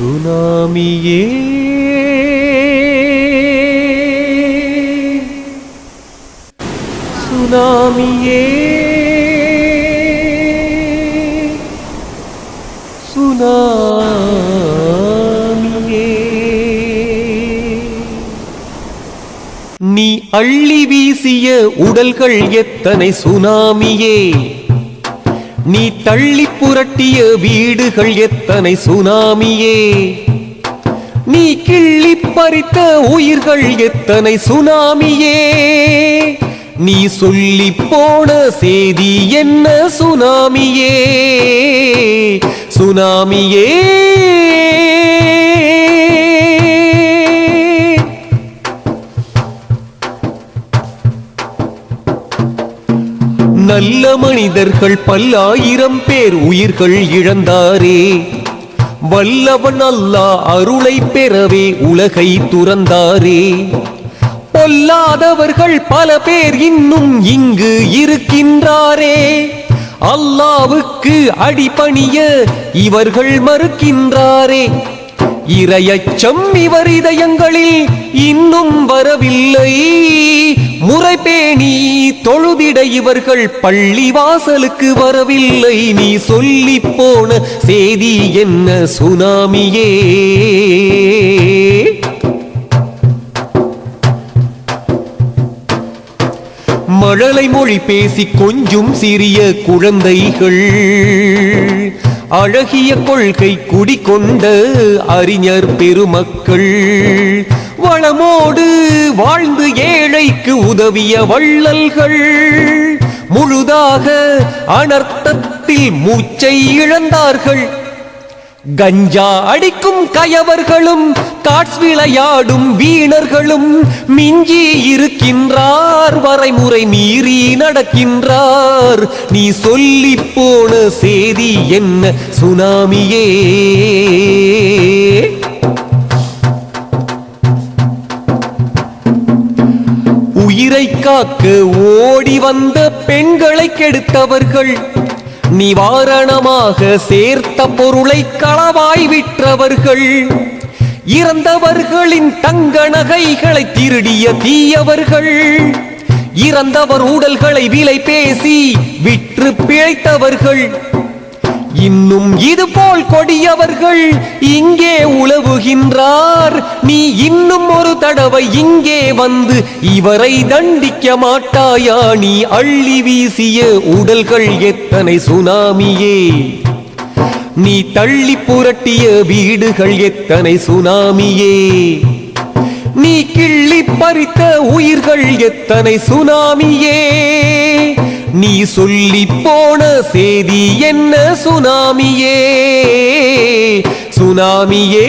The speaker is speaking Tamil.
சுனாமியே. சுனாமியே. சுனாமியே. நீ அள்ளி வீசிய உடல்கள் எத்தனை சுனாமியே. நீ தள்ளி புரட்டிய வீடுகள் எத்தனை சுனாமியே? நீ கிள்ளி பறித்த உயிர்கள் எத்தனை சுனாமியே? நீ சொல்லி போன செய்தி என்ன சுனாமியே? சுனாமியே. நல்ல மனிதர்கள் பல்லாயிரம் பேர் உயிர்கள் இழந்தாரே. வல்லவன் அல்லா அருளை பெறவே உலகை துறந்தாரே. பொல்லாதவர்கள் பல பேர் இன்னும் இங்கு இருக்கின்றாரே. அல்லாவுக்கு அடிபணிய இவர்கள் மறுக்கின்றாரே. இரையச்சம் இவர் இதயங்களில் இன்னும் வரவில்லை. முறை பேணி தொழுதிட இவர்கள் பள்ளி வாசலுக்கு வரவில்லை. நீ சொல்லி போன செய்தி என்ன சுனாமியே? மழலை மொழி பேசி கொஞ்சும் சிறிய குழந்தைகள். அழகிய கொள்கை குடிகொண்ட அறிஞர் பெருமக்கள். வளமோடு வாழ்ந்து ஏழைக்கு உதவிய வள்ளல்கள் முழுதாக அனர்த்தத்தில் மூச்சை இழந்தார்கள். கஞ்சா அடிக்கும் கயவர்களும் காட்ஸ் விளையாடும் வீணர்களும் மிஞ்சி இருக்கின்றார் வரைமுறை மீறி நடக்கின்றார். நீ சொல்லி போன செய்தி என்ன சுனாமியே? உயிரை காக்க ஓடி வந்த பெண்களை கெடுத்தவர்கள். நிவாரணமாக சேர்த்த பொருளை களவாய் விற்றவர்கள். இறந்தவர்களின் தங்க நகைகளை திருடிய தீயவர்கள். இறந்தவர் உடல்களை விலை பேசி விற்று பிழைத்தவர்கள். இன்னும் இதுபோல் கொடியவர்கள் இங்கே உழவுகின்றார் நீ இன்னும் ஒரு தடவை இங்கே வந்து இவரை தண்டிக்க மாட்டாயா? நீ அள்ளி வீசிய உடல்கள் எத்தனை சுனாமியே? நீ தள்ளி புரட்டிய வீடுகள் எத்தனை சுனாமியே? நீ கிள்ளி பறித்த உயிர்கள் எத்தனை சுனாமியே? நீ சொல்லி போன செய்தி என்ன சுனாமியே? சுனாமியே